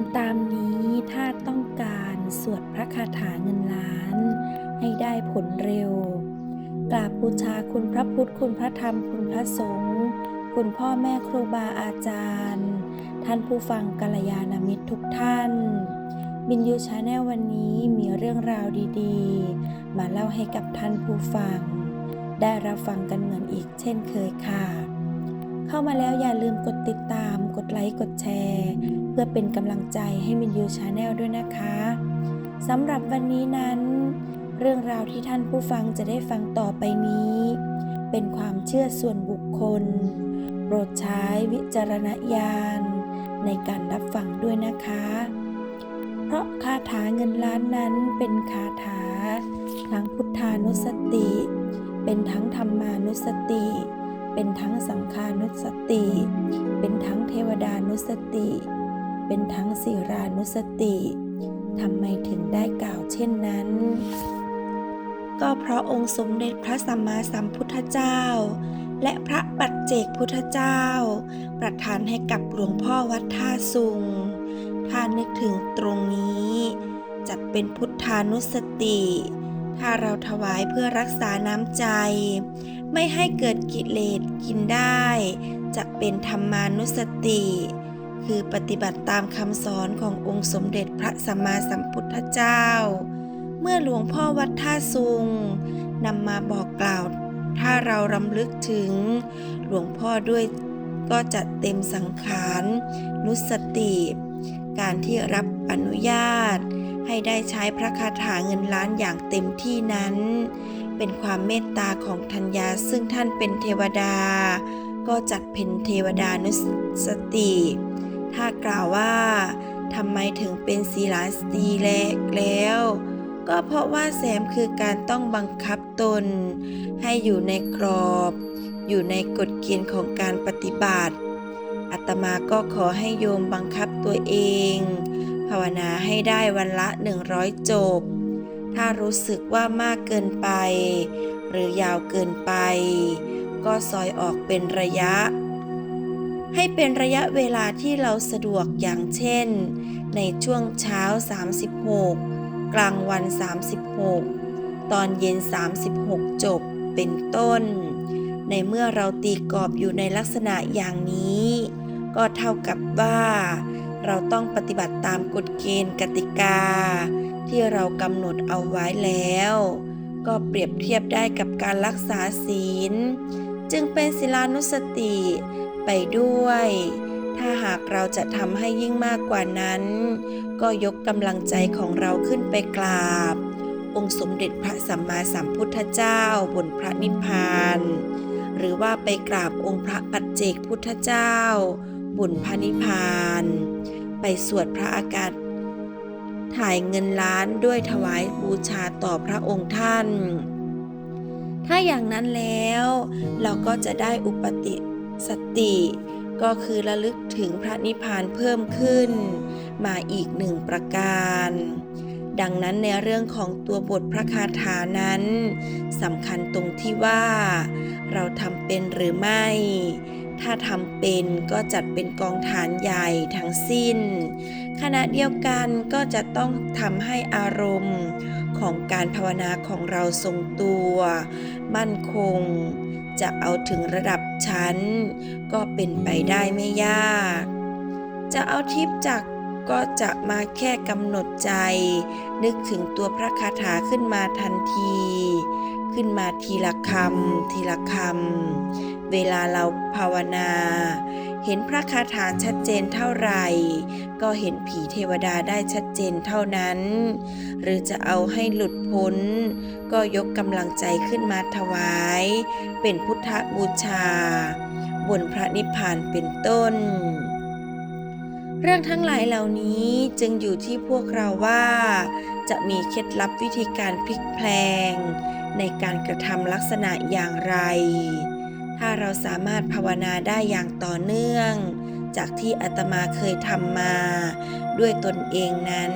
ำตามนี้ถ้าต้องการสวดพระคาถาเงินล้าน ให้ได้ผลเร็ว กราบบูชาคุณพระพุทธคุณพระธรรมคุณพระสงฆ์คุณพ่อแม่ครูบาอาจารย์ ท่านผู้ฟังกัลยาณมิตรทุกท่าน บินยูชาแนลวันนี้มีเรื่องราวดีๆ มาเล่าให้กับท่านผู้ฟัง ได้รับฟังกันเหมือนอีกเช่นเคยค่ะ เข้ามาแล้วอย่าลืมกดติดตาม กดไลค์กดแชร์ เพื่อเป็นกำลังใจให้มินยูชาแนลด้วยนะคะสำหรับวันนี้นั้น เรื่องราวที่ท่านผู้ฟังจะได้ฟังต่อไปนี้ เป็นความเชื่อส่วนบุคคล โปรดใช้วิจารณญาณ ในการรับฟังด้วยนะคะ เพราะคาถาเงินล้านนั้นเป็นคาถาทั้งพุทธานุสติ เป็นทั้งธรรมานุสติ เป็นทั้งสังฆานุสติ เป็นทั้งเทวดานุสติ เป็นทั้งศิรานุสติทำไมถึงได้กล่าวเช่นนั้น ก็เพราะองค์สมเด็จพระสัมมาสัมพุทธเจ้า และพระปัจเจกพุทธเจ้า ประทานให้กับหลวงพ่อวัดท่าสุง ถ้านึกถึงตรงนี้จัดเป็นพุทธานุสติ ถ้าเราถวายเพื่อรักษาน้ำใจ ไม่ให้เกิดกิเลสกินได้ จะเป็นธรรมานุสติ คือปฏิบัติตามคำสอนขององค์สมเด็จพระสัมมาสัมพุทธเจ้า เมื่อหลวงพ่อวัดท่าซุงนำมาบอกกล่าว ถ้าเรารำลึกถึง หลวงพ่อด้วยก็จะเต็มสังขารนุสติ การที่รับอนุญาต ให้ได้ใช้พระคาถาเงินล้านอย่างเต็มที่นั้น เป็นความเมตตาของทัญญาซึ่งท่านเป็นเทวดา ก็จัดเป็นเทวดานุสติ ถ้ากล่าวว่าทำไมถึงเป็นศีลาสตรีแลกแล้ว ก็เพราะว่าแสมคือการต้องบังคับตน ให้อยู่ในกรอบ อยู่ในกฎเกณฑ์ของการปฏิบัติอาตมาก็ขอให้โยมบังคับตัวเอง ภาวนาให้ได้วันละ 100 จบ ถ้ารู้สึกว่ามากเกินไป หรือยาวเกินไป ก็ซอยออกเป็นระยะ ให้เป็นระยะเวลาที่เราสะดวกอย่างเช่น ในช่วงเช้า 36 กลางวัน 36 ตอนเย็น 36 จบเป็นต้น ในเมื่อเราตีกรอบอยู่ในลักษณะอย่างนี้ ก็เท่ากับว่า เราต้องปฏิบัติตามกฎเกณฑ์กติกา ที่เรากำหนดเอาไว้แล้วก็เปรียบเทียบได้กับการรักษาศีล จึงเป็นศิลานุสติไปด้วย ถ้าหากเราจะทำให้ยิ่งมากกว่านั้น ก็ยกกำลังใจของเราขึ้นไปกราบ องค์สมเด็จพระสัมมาสัมพุทธเจ้าบนพระนิพพาน หรือว่าไปกราบองค์พระปัจเจกพุทธเจ้าบนพระนิพพาน ไปสวดพระอากาศถ่ายเงินล้านด้วยถวายบูชาต่อพระองค์ท่าน ถ้าอย่างนั้นแล้ว เราก็จะได้อุปติสติ ก็คือระลึกถึงพระนิพพานเพิ่มขึ้น มาอีกหนึ่งประการ ดังนั้นในเรื่องของตัวบทพระคาถานั้นสำคัญตรงที่ว่า เราทำเป็นหรือไม่ ถ้าทำเป็นก็จัดเป็นกองฐานใหญ่ทั้งสิ้น ขณะเดียวกันก็จะต้องทำให้อารมณ์ ของการภาวนาของเราทรงตัว มั่นคง จะเอาถึงระดับชั้น ก็เป็นไปได้ไม่ยาก จะเอาทิปจาก ก็จะมาแค่กำหนดใจ นึกถึงตัวพระคาถาขึ้นมาทันที ขึ้นมาทีละคำทีละคำเวลาเราภาวนา เห็นพระคาถาชัดเจนเท่าไหร่ ก็เห็นผีเทวดาได้ชัดเจนเท่านั้น หรือจะเอาให้หลุดพ้น ก็ยกกำลังใจขึ้นมาถวาย เป็นพุทธบูชา บนพระนิพพานเป็นต้น เรื่องทั้งหลายเหล่านี้จึงอยู่ที่พวกเราว่า จะมีเคล็ดลับวิธีการพลิกแพลง ในการกระทำลักษณะอย่างไร ถ้าเราสามารถภาวนาได้อย่างต่อเนื่อง จากที่อาตมาเคยทำมา ด้วยตนเองนั้น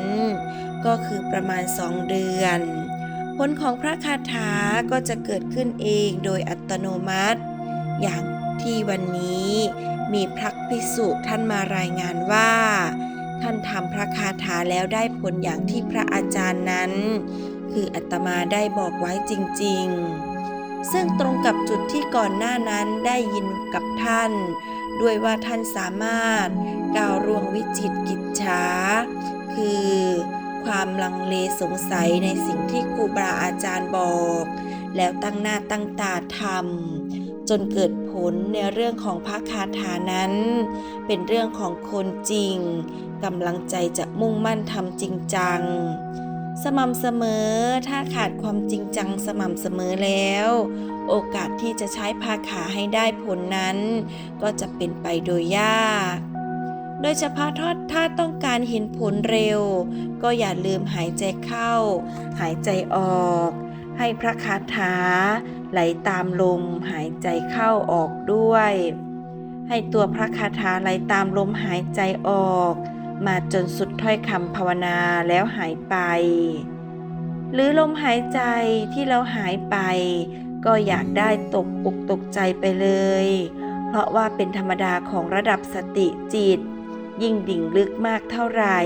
ก็คือประมาณสองเดือน ผลของพระคาถาก็จะเกิดขึ้นเองโดยอัตโนมัติ อย่างที่วันนี้มีพระภิกษุท่านมารายงานว่า ท่านทำพระคาถาแล้วได้ผลอย่างที่พระอาจารย์นั้น คืออาตมาได้บอกไว้จริง ๆ ซึ่งตรงกับจุดที่ก่อนหน้านั้นได้ยินกับท่าน ด้วยว่าท่านสามารถก้าวร่วงวิจิตกิจฉาคือความลังเลสงสัยในสิ่งที่ครูบาอาจารย์บอก แล้วตั้งหน้าตั้งตาทำจนเกิดผลในเรื่องของพระคาถานั้น เป็นเรื่องของคนจริงกำลังใจจะมุ่งมั่นทำจริงจัง สม่ำเสมอ ถ้าขาดความจริงจังสม่ำเสมอแล้ว โอกาสที่จะใช้ภาขาให้ได้ผลนั้น ก็จะเป็นไปโดยยาก โดยเฉพาะทอดถ้าต้องการเห็นผลเร็ว ก็อย่าลืมหายใจเข้า หายใจออก ให้พระคาถาไหลตามลมหายใจเข้าออกด้วย ให้ตัวพระคาถาไหลตามลมหายใจออก มาจนสุดถ้อยคำภาวนาแล้วหายไป หรือลมหายใจที่เราหายไป ก็อยากได้ตกอกตกใจไปเลย เพราะว่าเป็นธรรมดาของระดับสติจิต ยิ่งดิ่งลึกมากเท่าไหร่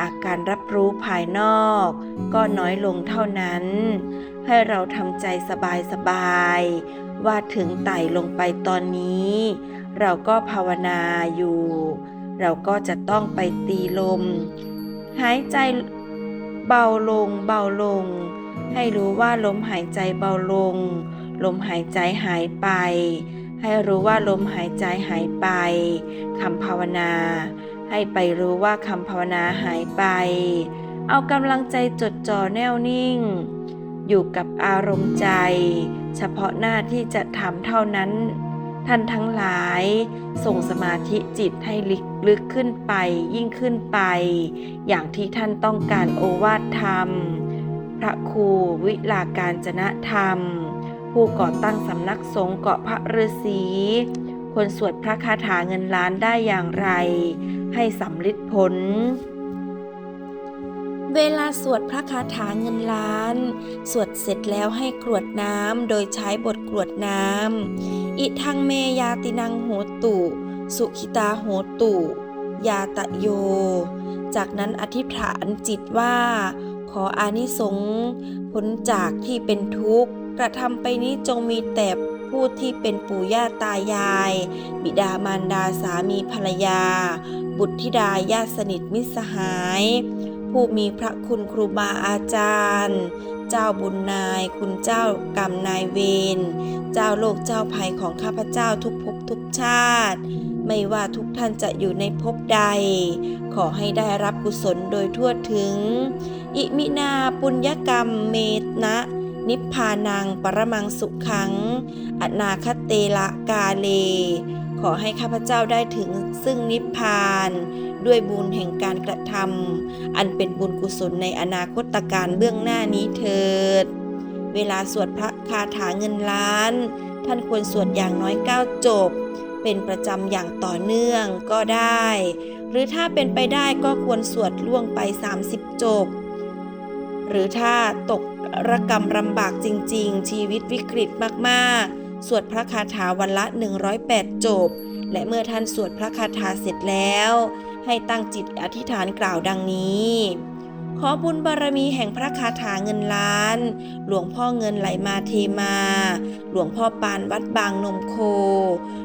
อาการรับรู้ภายนอก ก็น้อยลงเท่านั้น ให้เราทำใจสบายๆว่าถึงไต่ลงไปตอนนี้ เราก็ภาวนาอยู่ เราก็จะต้องไปตีลม หายใจเบาลงเบาลง ให้รู้ว่าลมหายใจเบาลง ลมหายใจหายไป ให้รู้ว่าลมหายใจหายไปคำภาวนา ให้ไปรู้ว่าคำภาวนาหายไป เอากำลังใจจดจ่อแน่วนิ่ง อยู่กับอารมณ์ใจ เฉพาะหน้าที่จะทำเท่านั้น ท่านทั้งหลาย ส่งสมาธิจิตให้ลึกลึกขึ้นไปยิ่งขึ้นไป อย่างที่ท่านต้องการโอวาทธรรม พระครูวิลาการจนะธรรม ผู้ก่อตั้งสำนักสงฆ์เกาะพระฤาษีควรสวดพระคาถาเงินล้านได้อย่างไร ให้สำลิดผล เวลาสวดพระคาถาเงินล้าน สวดเสร็จแล้วให้กรวดน้ำโดยใช้บทกรวดน้ำ อิทังเมยาตินังโหตุ สุขิตาโหตุ ยาตะโย จากนั้นอธิษฐานจิตว่า ขออานิสงส์พ้นจากที่เป็นทุกข์ กระทำไปนี้จงมีแต่ผู้ที่เป็นปู่ย่าตายาย บิดามารดาสามีภรรยา บุตรธิดาญาติสนิทมิตรสหาย ผู้มีพระคุณครูบาอาจารย์ เจ้าบุญนาย คุณเจ้ากรรมนายเวร เจ้าโลกเจ้าภัยของข้าพเจ้าทุกภพทุกชาติ ไม่ว่าทุกท่านจะอยู่ในภพใด ขอให้ได้รับกุศลโดยทั่วถึง อิมินาปุญญกรรมเมตนะ นิพพานังปรมังสุขัง อนาคเตละกาเล ขอให้ข้าพเจ้าได้ถึงซึ่งนิพพาน ด้วยบุญแห่งการกระทำอันเป็นบุญกุศลในอนาคตการเบื้องหน้านี้เถิด เวลาสวดพระคาถาเงินล้าน ท่านควรสวดอย่างน้อย9จบ เป็นประจำอย่างต่อเนื่องก็ได้ หรือถ้าเป็นไปได้ก็ควรสวดล่วงไป 30 จบ หรือถ้าตก ระกรรมลำบากจริง ๆ ชีวิตวิกฤตมากๆ สวดพระคาถาวันละ 108 จบ และเมื่อท่านสวดพระคาถาเสร็จแล้ว ให้ตั้งจิตอธิษฐานกล่าวดังนี้ ขอบุญบารมีแห่งพระคาถาเงินล้าน หลวงพ่อเงินไหลมาเทมา หลวงพ่อปานวัดบางนมโค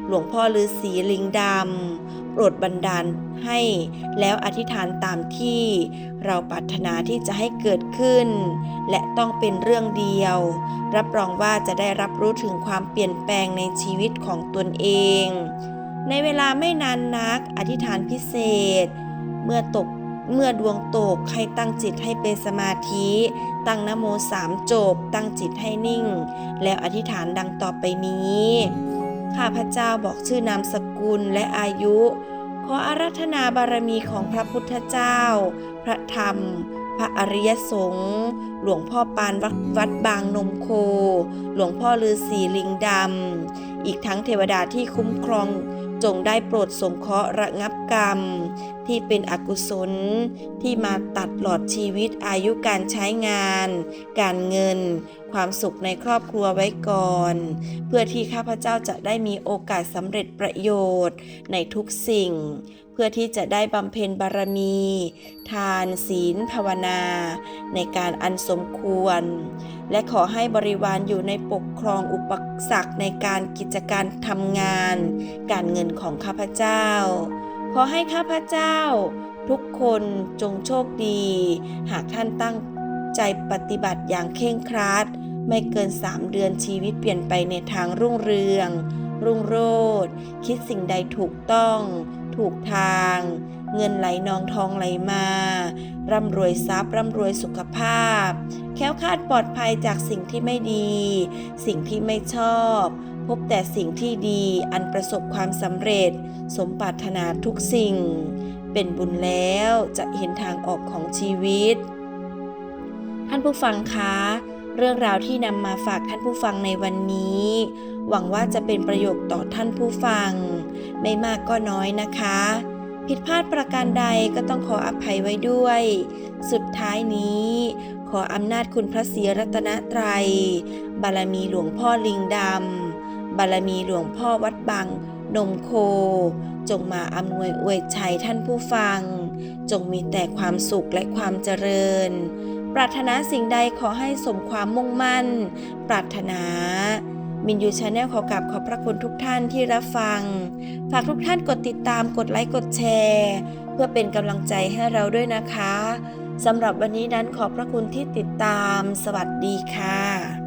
หลวงพ่อฤาษีลิงดำ โปรดบันดาลให้แล้วอธิษฐานตามที่เราปรารถนาที่จะให้เกิดขึ้น และต้องเป็นเรื่องเดียว รับรองว่าจะได้รับรู้ถึงความเปลี่ยนแปลงในชีวิตของตนเอง ในเวลาไม่นานนักอธิษฐานพิเศษ เมื่อตก เมื่อดวงตกให้ตั้งจิตให้เป็นสมาธิ ตั้งนโมสามจบ ตั้งจิตให้นิ่ง แล้วอธิษฐานดังต่อไปนี้ ข้าพเจ้าบอกชื่อนามสกุลและอายุ ขออารัธนาบารมีของพระพุทธเจ้า พระธรรม พระอริยสงฆ์หลวงพ่อปานววัดบางนมโค หลวงพ่อฤาษีลิงดำ อีกทั้งเทวดาที่คุ้มครอง จงได้โปรดสงเคราะห์ระงับกรรม ที่เป็นอกุศล ที่มาตัดหลอดชีวิตอายุการใช้งาน การเงิน ความสุขในครอบครัวไว้ก่อน เพื่อที่ข้าพเจ้าจะได้มีโอกาสสำเร็จประโยชน์ในทุกสิ่ง พื่อที่จะได้บำเพ็ญบารมี ทานศีลภาวนา ในการอันสมควร และขอให้บริวารอยู่ในปกครองอุปสรรคในการกิจการทำงาน การเงินของข้าพเจ้า ขอให้ข้าพเจ้า ทุกคนจงโชคดี หากท่านตั้งใจปฏิบัติอย่างเคร่งครัด ไม่เกิน3เดือนชีวิตเปลี่ยนไปในทางรุ่งเรือง รุ่งโรจน์คิดสิ่งใดถูกต้อง ถูกทาง เงินไหลนองทองไหลมา ร่ำรวยทรัพย์ร่ำรวยสุขภาพ แค้วคาดปลอดภัยจากสิ่งที่ไม่ดี สิ่งที่ไม่ชอบ พบแต่สิ่งที่ดีอันประสบความสำเร็จ สมปรารถนาทุกสิ่ง เป็นบุญแล้วจะเห็นทางออกของชีวิต ท่านผู้ฟังคะ เรื่องราวที่นำมาฝากท่านผู้ฟังในวันนี้ หวังว่าจะเป็นประโยชน์ต่อท่านผู้ฟัง ไม่มากก็น้อยนะคะ ผิดพลาดประการใดก็ต้องขออภัยไว้ด้วย สุดท้ายนี้ ขออำนาจคุณพระศรีรัตนตรัย บารมีหลวงพ่อลิงดำบารมีหลวงพ่อวัดบางนมโค จงมาอำนวยอวยชัยท่านผู้ฟัง จงมีแต่ความสุขและความเจริญ ปรารถนาสิ่งใดขอให้สมความมุ่งมั่น ปรารถนามินยูชาแนลขอกราบขอบพระคุณทุกท่านที่รับฟัง ฝากทุกท่านกดติดตามกดไลค์กดแชร์ เพื่อเป็นกำลังใจให้เราด้วยนะคะสำหรับวันนี้นั้นขอบพระคุณที่ติดตาม สวัสดีค่ะ